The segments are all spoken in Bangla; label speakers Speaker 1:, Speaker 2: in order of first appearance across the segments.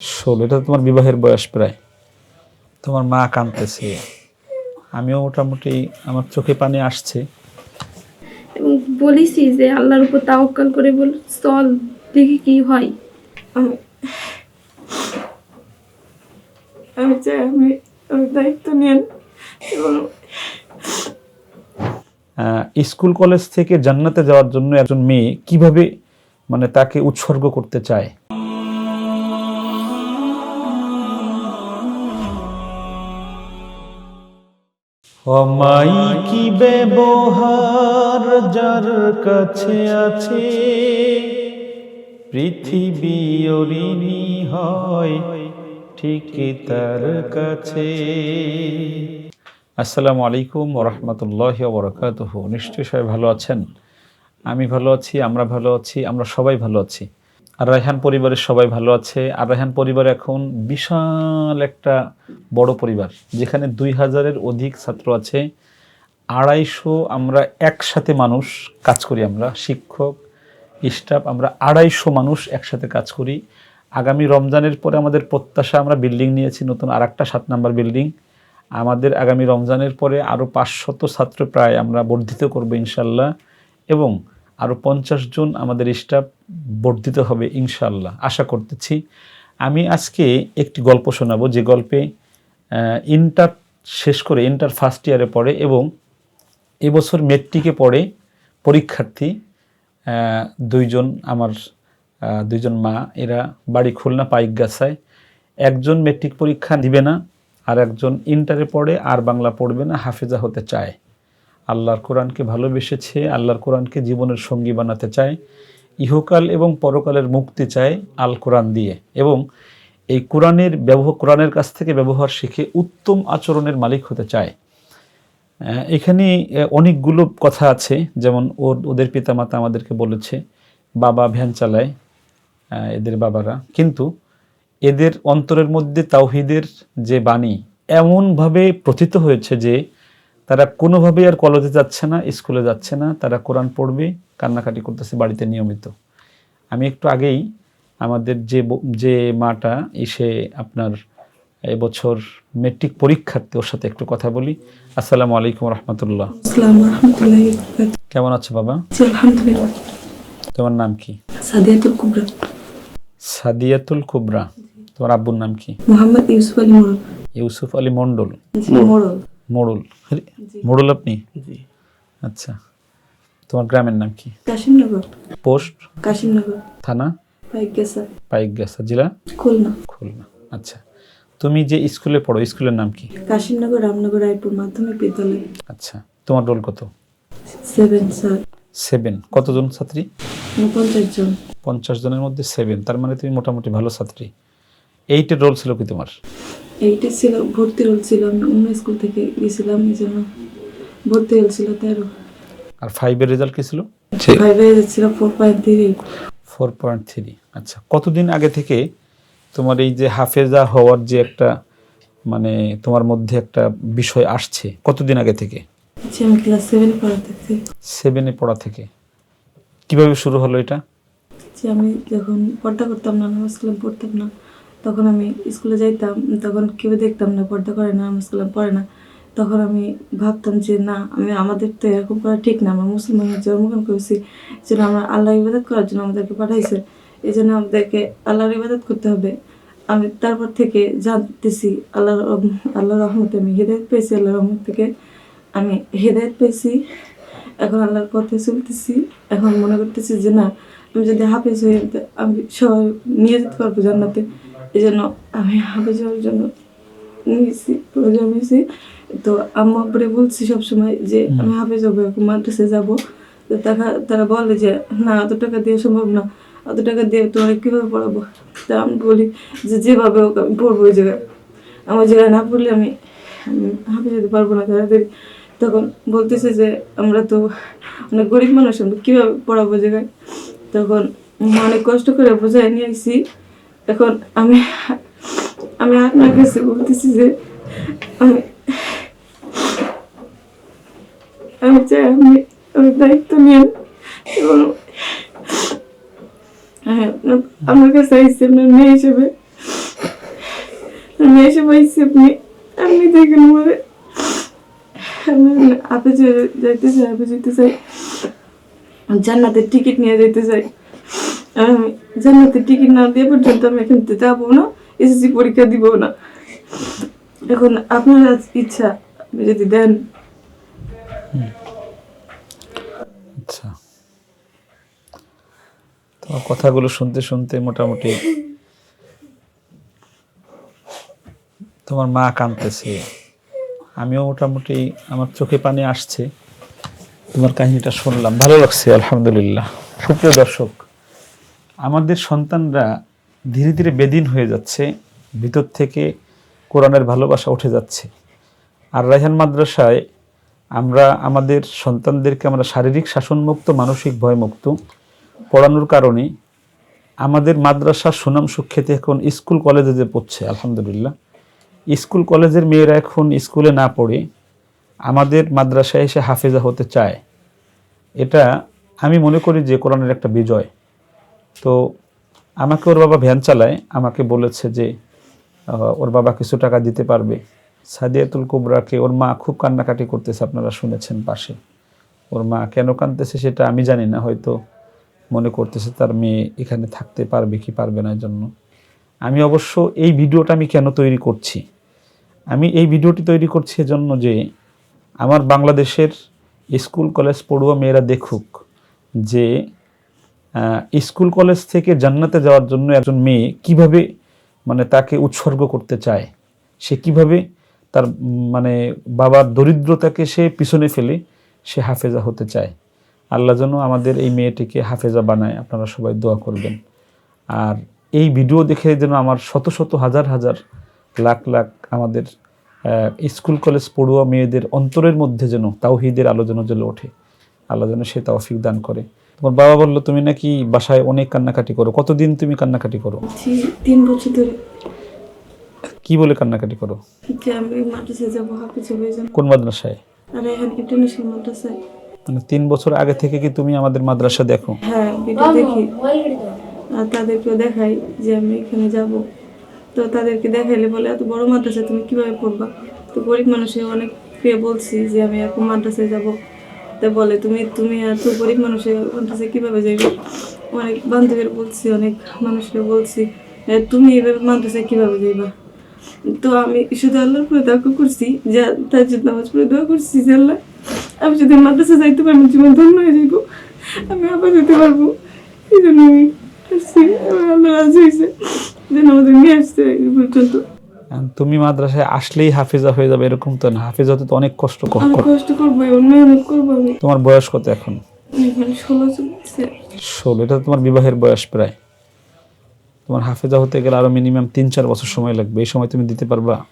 Speaker 1: ষোলো এটা তোমার বিবাহের বয়স প্রায়। তোমার মা কাঁদতেছে। আমিও মোটামুটি আমার চোখে পানি আসছে।
Speaker 2: এবং বলেছি যে আল্লাহর উপর তাওয়াক্কাল করে বল চল দেখি কি হয়।
Speaker 3: আমি আমি চাই আমি আমি দায়িত্ব নেন এবং
Speaker 1: স্কুল কলেজ থেকে জান্নাতে যাওয়ার জন্য একজন মেয়ে কীভাবে মানে তাকে উৎসর্গ করতে চায়? অমাই কি ব্যবহার যার কাছে আছে? পৃথিবী অরিণী হয় ঠিক তার কাছে। আসসালামু আলাইকুম ওরহমতুল্লাহ বরকাতহ নিশ্চয়ই সবাই ভালো আছেন? আমি ভালো আছি, আমরা ভালো আছি, আমরা সবাই ভালো আছি। আর রায়হান পরিবারের সবাই ভালো আছে। আর রায়হান পরিবার এখন বিশাল একটা বড় পরিবার, যেখানে দুই হাজারের অধিক ছাত্র আছে। আড়াইশো আমরা একসাথে মানুষ কাজ করি আমরা, শিক্ষক, স্টাফ, আমরা আড়াইশো মানুষ একসাথে কাজ করি। আগামী রমজানের পরে আমাদের প্রত্যাশা, আমরা বিল্ডিং নিয়েছি, নতুন আর একটা সাত নাম্বার বিল্ডিং। আমাদের আগামী রমজানের পরে আরও পাঁচশত ছাত্র প্রায় আমরা বর্ধিত করব ইনশাল্লাহ। এবং আরও পঞ্চাশ জন আমাদের স্টাফ বর্ধিত হবে ইনশাল্লাহ আশা করতেছি। আমি আজকে একটি গল্প শোনাবো, যে গল্পে ইন্টার শেষ করে, ইন্টার ফার্স্ট ইয়ারে পড়ে এবং এবছর মেট্রিকে পড়ে পরীক্ষার্থী দুইজন আমার দুইজন মা, এরা বাড়ি খুলনা পাইকগাছায়। একজন মেট্রিক পরীক্ষা দিবে না, আর একজন ইন্টারে পড়ে, আর বাংলা পড়বে না, হাফেজা হতে চায়। আল্লাহর কোরআনকে ভালোবেসেছে, আল্লাহর কোরআনকে জীবনের সঙ্গী বানাতে চায়, ইহকাল এবং পরকালের মুক্তি চায় আল কোরআন দিয়ে এবং এই কোরআনের ব্যবহার কোরআনের কাছ থেকে ব্যবহার শিখে উত্তম আচরণের মালিক হতে চায়। এখানে অনেকগুলো কথা আছে, যেমন ওর, ওদের পিতামাতা আমাদেরকে বলেছে, বাবা ভ্যান চালায় এদের বাবারা। কিন্তু এদের অন্তরের মধ্যে তাওহিদের যে বাণী এমনভাবে প্রথিত হয়েছে যে তারা কোনোভাবেই আর কলেজে যাচ্ছে না স্কুলে যাচ্ছে না তারা কোরআন পড়বে কান্নাকাটি করতেছে বাড়িতে নিয়মিত। আমি একটু আগেই আমাদের যে যে মাটা এসে আপনার এবছর মেট্রিক পরীক্ষার্থী ওর সাথে একটু কথা বলি। আসসালামু আলাইকুম রহমতুল্লাহ। কেমন আছো বাবা? তোমার নাম কি?
Speaker 3: সাদিয়াতুল কুবরা।
Speaker 1: সাদিয়াতুল কুবরা। তোমার আব্বুর নাম কি?
Speaker 3: মোহাম্মদ ইউসুফ আলী মোড়ল।
Speaker 1: ইউসুফ আলী মন্ডল
Speaker 3: মোড়ল।
Speaker 1: মোড়ল আপনি? আচ্ছা। তোমার গ্রামের নাম কি?
Speaker 3: কাশিমনগর।
Speaker 1: পোস্ট?
Speaker 3: কাশিমনগর।
Speaker 1: থানা?
Speaker 3: পাইকগেসা
Speaker 1: পাইকগাছা জেলা?
Speaker 3: খুলনা।
Speaker 1: খুলনা। আচ্ছা। তুমি যে স্কুলে পড়ো স্কুলের নাম কি?
Speaker 3: কাশিমনগর রামনগর রায়পুর মাধ্যমিক বিদ্যালয়।
Speaker 1: আচ্ছা। তোমার রোল কত?
Speaker 3: সেভেন স্যার
Speaker 1: সেভেন কতজন ছাত্রী?
Speaker 3: উনপঞ্চাশ জন।
Speaker 1: পঞ্চাশ জনের মধ্যে সেভেন তার মানে তুমি মোটামুটি ভালো ছাত্রী। এইটের রোল ছিল কি তোমার?
Speaker 3: এইটা ছিল ভর্তি রোল ছিল আমি অন্য স্কুল থেকে গেছিলাম এই জন্য ভর্তি রোল ছিল তেরো।
Speaker 1: আর ফাইভের রেজাল্ট কি ছিল?
Speaker 3: ফাইভে ছিল four point three
Speaker 1: four point three আচ্ছা। কতদিন আগে থেকে তোমার এই যে হাফেজা হওয়ার যে একটা মানে তোমার মধ্যে একটা বিষয় আসছে কতদিন আগে থেকে?
Speaker 3: আচ্ছা আমি ক্লাস সেভেন পড়াতে
Speaker 1: সেভেনে পড়া থেকে। কীভাবে শুরু হলো এটা?
Speaker 3: যে আমি যখন পর্দা করতাম না নামাজ কালাম পড়তাম না তখন আমি স্কুলে যাইতাম, তখন কেউ দেখতাম না, পর্দা করে না কালাম পড়ে না। তখন আমি ভাবতাম যে, না, আমি আমাদের তো এরকম করা ঠিক না, আমরা মুসলমানের জন্মগ্রহণ করেছি জন্য আমরা আল্লাহ ইবাদত করার জন্য আমাদেরকে পাঠাইছে। এই জন্য আমাদেরকে আল্লাহর ইবাদত করতে হবে। আমি তারপর থেকে জানতেছি, আল্লাহর আল্লাহর রহমতে আমি হেদায়ত পেয়েছি, আল্লাহর রহমত থেকে আমি হেদায়ত পেয়েছি। এখন আল্লাহর পথে চলতেছি, এখন মনে করতেছি যে, না, আমি যদি হাফেজ হয়ে আমি সবাই নিয়ে যেতে পারব জান্নাতে। এই জন্য আমি হাফেজ হওয়ার জন্য নিয়েছি প্রয়োজন হয়েছি। তো আম্মু আব্বুরে বলছি সবসময় যে আমি হাফেজ হব এখন মাদ্রাসে যাব। তো তারা তারা বলে যে না অত টাকা দিয়ে সম্ভব না। অত টাকা দিয়ে তোমার কীভাবে পড়াবো? তা আমি বলি যে যেভাবে হোক আমি পড়ব ওই জায়গায়। আমার জায়গায় না পড়লে আমি আমি যেতে পারব না তাড়াতাড়ি। তখন বলতেছে যে আমরা তো অনেক গরিব মানুষ আমরা কীভাবে পড়াবো ওই জায়গায়? তখন অনেক কষ্ট করে বোঝায় নিয়ে আসি এখন আমি আমি আপনার কাছে বলতেছি যে, আমি আমি চাই আপনি আমি দায়িত্ব নিয়ে এবং আমি আপনার- আপনার কাছে আইসি, আপনার মেয়ে হিসেবে। মেয়ে হিসেবে পাইছি আপনি আপনি দেখেন মরে আমি আপে যাইতে চাই আপনি যেতে চাই। জান্নাতের টিকিট নিয়ে যেতে চাই। জান্নাতের টিকিট না দিয়ে পর্যন্ত আমি এখান থেকে যাব না এসএসসি পরীক্ষা দিব না। এখন আপনার ইচ্ছা, আপনি যদি দেন।
Speaker 1: আচ্ছা। তোমার কথাগুলো শুনতে শুনতে মোটামুটি তোমার মা কাঁদতেছে। আমিও মোটামুটি আমার চোখে পানি আসছে। তোমার কাহিনীটা শুনলাম। ভালো লাগছে, আলহামদুলিল্লাহ। সুপ্রিয় দর্শক আমাদের সন্তানরা ধীরে ধীরে বেদিন হয়ে যাচ্ছে, ভিতর থেকে কোরআনের ভালোবাসা উঠে যাচ্ছে। আর রায়হান মাদ্রাসায় আমরা, আমাদের সন্তানদেরকে আমরা শারীরিক শাসনমুক্ত, মানসিক ভয়মুক্ত পড়ানোর কারণে আমাদের মাদ্রাসার সুনাম সুখ্যাতি এখন স্কুল কলেজে যে পড়ছে, আলহামদুলিল্লাহ। স্কুল কলেজের মেয়েরা এখন স্কুলে না পড়ে আমাদের মাদ্রাসায় এসে হাফেজা হতে চায়। এটা আমি মনে করি যে কোরআনের একটা বিজয়। তো আমাকে ওর বাবা ভ্যান চালায়, আমাকে বলেছে যে ওর বাবা কিছু টাকা দিতে পারবে। সাদিয়াতুল কুবরাকে ওর মা খুব কান্নাকাটি করতেছে, আপনারা শুনেছেন পাশে। ওর মা কেন কাঁদতেছে সেটা আমি জানি না, হয়তো মনে করতেছে তার মেয়ে এখানে থাকতে পারবে কি পারবে না জন্য আমি অবশ্য এই ভিডিওটা আমি কেন তৈরি করছি? আমি এই ভিডিওটি তৈরি করছি এজন্য যে, আমার বাংলাদেশের স্কুল, কলেজ পড়ুয়া মেয়েরা দেখুক যে স্কুল কলেজ থেকে জান্নাতে যাওয়ার জন্য একজন মেয়ে কীভাবে মানে তাকে উৎসর্গ করতে চায়? সে কীভাবে তার মানে বাবার দরিদ্রতাকে সে পিছনে ফেলে সে হাফেজা হতে চায়? আল্লাহ যেন আমাদের এই মেয়েটিকে হাফেজা বানায়, আপনারা সবাই দোয়া করবেন। আর এই ভিডিও দেখে যেন আমার শত শত হাজার হাজার লাখ লাখ আমাদের স্কুল কলেজ পড়ুয়া মেয়েদের অন্তরের মধ্যে যেন তাওহিদের আলো যেন জ্বলে ওঠে। আল্লাহ যেন সে তৌফিক দান করে। তোমার বাবা বলল তুমি নাকি বাসায় অনেক কান্নাকাটি করো। কতদিন তুমি কান্নাকাটি করো?
Speaker 3: তিন বছর ধরে।
Speaker 1: কি বলে কান্নাকাটি করো?
Speaker 3: যে আমি মাদ্রাসায় যাব হাফিজে হয়ে যাব।
Speaker 1: কোন মাদ্রাসায়?
Speaker 3: আর এখন ইন্টারন্যাশনাল মাদ্রাসায়।
Speaker 1: মানে তিন বছর আগে থেকে কি তুমি আমাদের মাদ্রাসা দেখো?
Speaker 3: হ্যাঁ ভিডিও দেখি। আর তাদেরকেও দেখাই যে আমি এখানে যাব। তো তাদেরকে দেখাইলে বলে এত বড় মাদ্রাসা তুমি কীভাবে পড়বা? তো গরিব মানুষে অনেক পেয়ে বলছি যে আমি এখন মাদ্রাসায় যাব। তো বলে, তুমি তুমি এত গরিব মানুষের মাদ্রাসায় কীভাবে যাইবে? অনেক বান্ধবীর বলছি, অনেক মানুষকে বলছি তুমি এভাবে মাদ্রাসায় কীভাবে যাইবা? তো আমি শুধু আল্লাহর পরে দোয়া করছি, যে, তার জন্য নামাজ পড়ে দোয়া করছি যে আল্লাহ, আমি যদি মাদ্রাসা যাইতে পারব জীবন ধন্য হয়ে যাইব, আমি আবার যেতে পারব। এই জন্য আমি আল্লাহ রাজি হয়েছে, যেন আমাদের নিয়ে আসছে পর্যন্ত।
Speaker 1: তুমি মাদ্রাসায় আসলেই হাফিজা হয়ে যাবে এরকম তো না। হাফেজ হতে তো অনেক কষ্ট কর-
Speaker 3: কষ্ট করব
Speaker 1: তোমার বয়স কত এখন?
Speaker 3: ষোলো
Speaker 1: এটা তোমার বিবাহের বয়স প্রায়। তোমার হাফেজা হতে গেলে আরও মিনিমাম তিন চার বছর সময় লাগবে। এই সময় তুমি দিতে পারবা?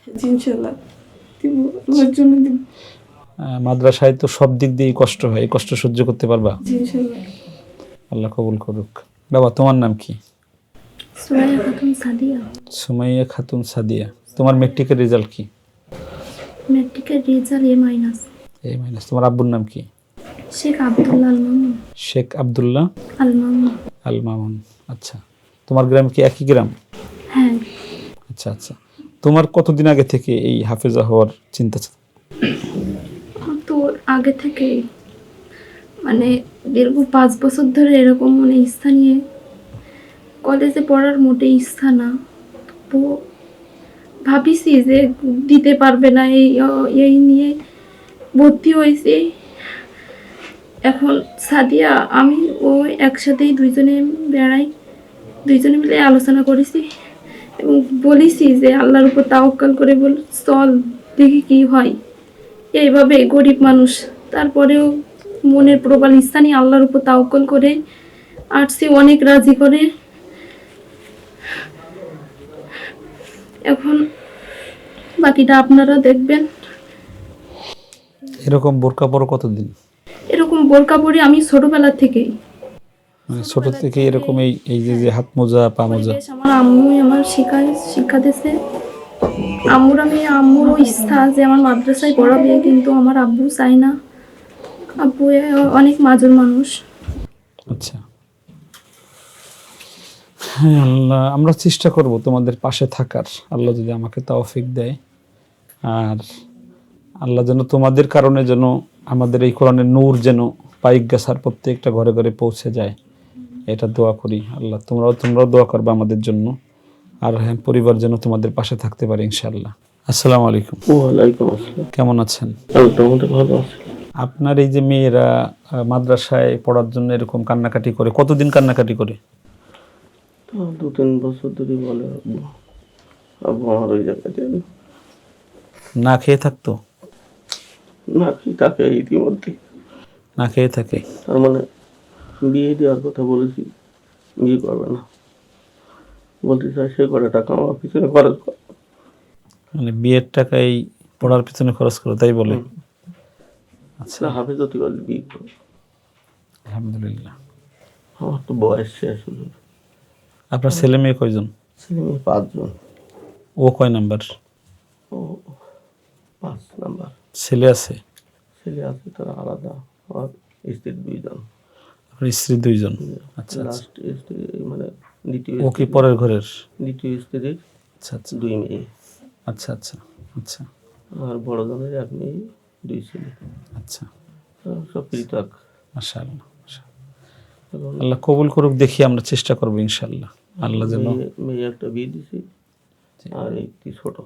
Speaker 1: মাদ্রাসায় তো সব দিক দিয়েই কষ্ট হয়। এই কষ্ট সহ্য করতে পারবা? আল্লাহ কবুল করুক। বাবা তোমার নাম কি?
Speaker 2: সুরাইয়া খাতুন সাদিয়া।
Speaker 1: সুমাইয়া খাতুন সাদিয়া। তোমার মেট্রিকের রেজাল্ট কি?
Speaker 2: ম্যাট্রিকের রেজাল্ট এ মাইনাস।
Speaker 1: এই মাইনাস। তোমার আব্বুর নাম কি?
Speaker 2: শেখ আবদুল্লাহ আল মামুন।
Speaker 1: শেখ আব্দুল্লাহ
Speaker 2: আল মামুন।
Speaker 1: আল মামুন। আচ্ছা। তোমার গ্রাম কি একই গ্রাম?
Speaker 2: হ্যাঁ।
Speaker 1: আচ্ছা আচ্ছা। তোমার কতদিন আগে থেকে এই হাফেজা হওয়ার চিন্তা ছিল?
Speaker 2: তো আগে থেকে মানে দীর্ঘ পাঁচ বছর ধরে এরকম মানে ইচ্ছা নিয়ে কলেজে পড়ার মোটেই ইচ্ছা না। তো ভাবিছি যে দিতে পারবে না এই এই নিয়ে ভর্তি হয়েছি। এখন সাদিয়া, আমি, ও একসাথেই দুইজনে বেড়াই। দুইজনে মিলে আলোচনা করেছি এবং বলেছি যে আল্লাহর উপর তাওয়াক্কাল করে বল, চল দেখি কি হয়। এইভাবে গরিব মানুষ। তারপরেও মনের প্রবল ইচ্ছা নিয়ে আল্লাহর উপর তাওকল করে আসছি, অনেক রাজি করে। এখন বাকিটা আপনারা দেখবেন।
Speaker 1: এরকম বোরকা পরো কতদিন?
Speaker 2: এরকম বোরকা পরে আমি ছোটবেলা থেকেই।
Speaker 1: মানে ছোট থেকে এরকম এই এই যে যে হাত মোজা পা মোজা।
Speaker 2: আমার আম্মু আমার শিখায় শিক্ষা দিয়েছে আম্মুর আমি আম্মুরও ইচ্ছা যে আমার মাদ্রাসায় পড়াবে কিন্তু আমার আব্বু চায় না। আব্বু অনেক মাজুর মানুষ।
Speaker 1: আচ্ছা। হ্যাঁ আল্লাহ আমরা চেষ্টা করব তোমাদের পাশে থাকার। আল্লাহ যদি আমাকে তৌফিক দেয়। আর আল্লাহ যেন তোমাদের কারণে যেন আমাদের এই কোরআনের নূর যেন পাইক গাছার প্রত্যেকটা ঘরে ঘরে পৌঁছে যায় এটা দোয়া করি। আল্লাহ তোমরাও তোমরাও দোয়া করবে আমাদের জন্য। আর হ্যাঁ পরিবার যেন তোমাদের পাশে থাকতে পারে ইনশাল্লাহ আসসালামু আলাইকুম।
Speaker 4: ওয়ালাইকুম আসসালাম।
Speaker 1: কেমন আছেন?
Speaker 4: ভালো আছে।
Speaker 1: আপনার এই যে মেয়েরা মাদ্রাসায় পড়ার জন্য এরকম কান্নাকাটি করে কতদিন কান্নাকাটি করে?
Speaker 4: তো দু তিন বছর ধরে বলে আব্বু আব্বু আমার ওই জায়গাতে
Speaker 1: না। খেয়ে থাকতো?
Speaker 4: না খেয়ে থাকে ইতিমধ্যে।
Speaker 1: না খেয়ে থাকে?
Speaker 4: তার মানে বিয়ে দেওয়ার কথা বলেছি বিয়ে করবে না। বলতে চাই সে করে টাকা আমার পিছনে খরচ কর।
Speaker 1: মানে বিয়ের টাকাই পড়ার পিছনে খরচ করে তাই বলে? আচ্ছা।
Speaker 4: সেটা হাফে যদি বলে বিয়ে করবে।
Speaker 1: আলহামদুলিল্লাহ।
Speaker 4: আমার তো বয়স শেষ হলো
Speaker 1: আপনার ছেলে মেয়ে কয়জন?
Speaker 4: ছেলে মেয়ে পাঁচজন।
Speaker 1: ও কয় নাম্বার?
Speaker 4: ও পাঁচ নাম্বার।
Speaker 1: ছেলে আছে?
Speaker 4: ছেলে আছে তারা আলাদা। আমার স্ত্রীর দুইজন।
Speaker 1: আপনার স্ত্রী দুইজন? আচ্ছা আচ্ছা।
Speaker 4: লাস্ট স্ত্রী মানে দ্বিতীয়
Speaker 1: ও কি পরের ঘরের?
Speaker 4: দ্বিতীয় স্ত্রীর
Speaker 1: আচ্ছা আচ্ছা।
Speaker 4: দুই মেয়ে।
Speaker 1: আচ্ছা আচ্ছা আচ্ছা।
Speaker 4: আর বড় জনের এক মেয়ে দুই ছেলে।
Speaker 1: আচ্ছা।
Speaker 4: সব পৃথক।
Speaker 1: মাশা আল্লাহ। কবুল করুক দেখি আমরা চেষ্টা করব ইনশাল্লাহ আল্লাহ যেন
Speaker 4: একটা বিয়ে দিছি আর একটি ছোট।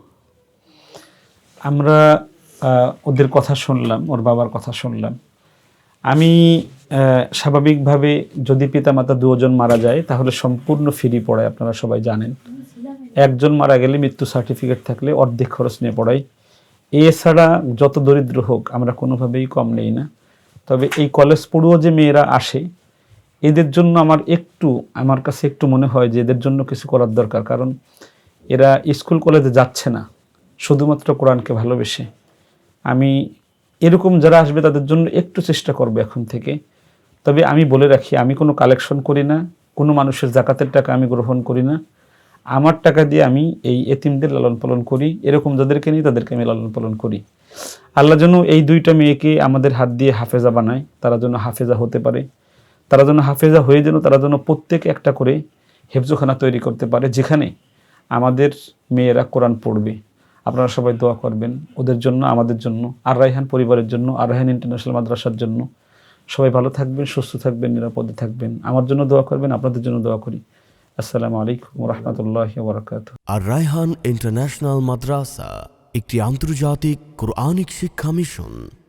Speaker 1: আমরা ওদের কথা শুনলাম ওর বাবার কথা শুনলাম। আমি স্বাভাবিকভাবে যদি পিতামাতা দুজন মারা যায় তাহলে সম্পূর্ণ ফ্রি পড়ায় আপনারা সবাই জানেন। একজন মারা গেলে মৃত্যু সার্টিফিকেট থাকলে অর্ধেক খরচ নিয়ে পড়াই এছাড়া যত দরিদ্র হোক আমরা কোনোভাবেই কম নেই না। তবে এই কলেজ পড়ুয়া যে মেয়েরা আসে এদের জন্য আমার একটু, আমার কাছে একটু মনে হয় যে এদের জন্য কিছু করার দরকার। কারণ এরা স্কুল কলেজে যাচ্ছে না, শুধুমাত্র কোরআনকে ভালোবেসে। আমি এরকম যারা আসবে তাদের জন্য একটু চেষ্টা করব এখন থেকে। তবে আমি বলে রাখি, আমি কোনো কালেকশন করি না, কোনো মানুষের জাকাতের টাকা আমি গ্রহণ করি না। আমার টাকা দিয়ে আমি এই এতিমদের লালন পালন করি, এরকম যাদেরকে নিই তাদেরকে আমি লালন পালন করি। আল্লাহ যেন এই দুইটা মেয়েকে আমাদের হাত দিয়ে হাফেজা বানায়, তারা যেন হাফেজা হতে পারে। তারা যেন হাফেজা হয়ে যেন তারা যেন প্রত্যেকে একটা করে হেফজোখানা তৈরি করতে পারে, যেখানে আমাদের মেয়েরা কোরআন পড়বে। আপনারা সবাই দোয়া করবেন ওদের জন্য, আমাদের জন্য, আর রাইহান পরিবারের জন্য, আর রাইহান ইন্টারন্যাশনাল মাদ্রাসার জন্য। সবাই ভালো থাকবেন, সুস্থ থাকবেন, নিরাপদে থাকবেন। আমার জন্য দোয়া করবেন, আপনাদের জন্য দোয়া করি। আসসালামু আলাইকুম রহমতুল্লাহ বরকাত
Speaker 5: আর রায়হান ইন্টারন্যাশনাল মাদ্রাসা, একটি আন্তর্জাতিক কোরআনিক শিক্ষা মিশন।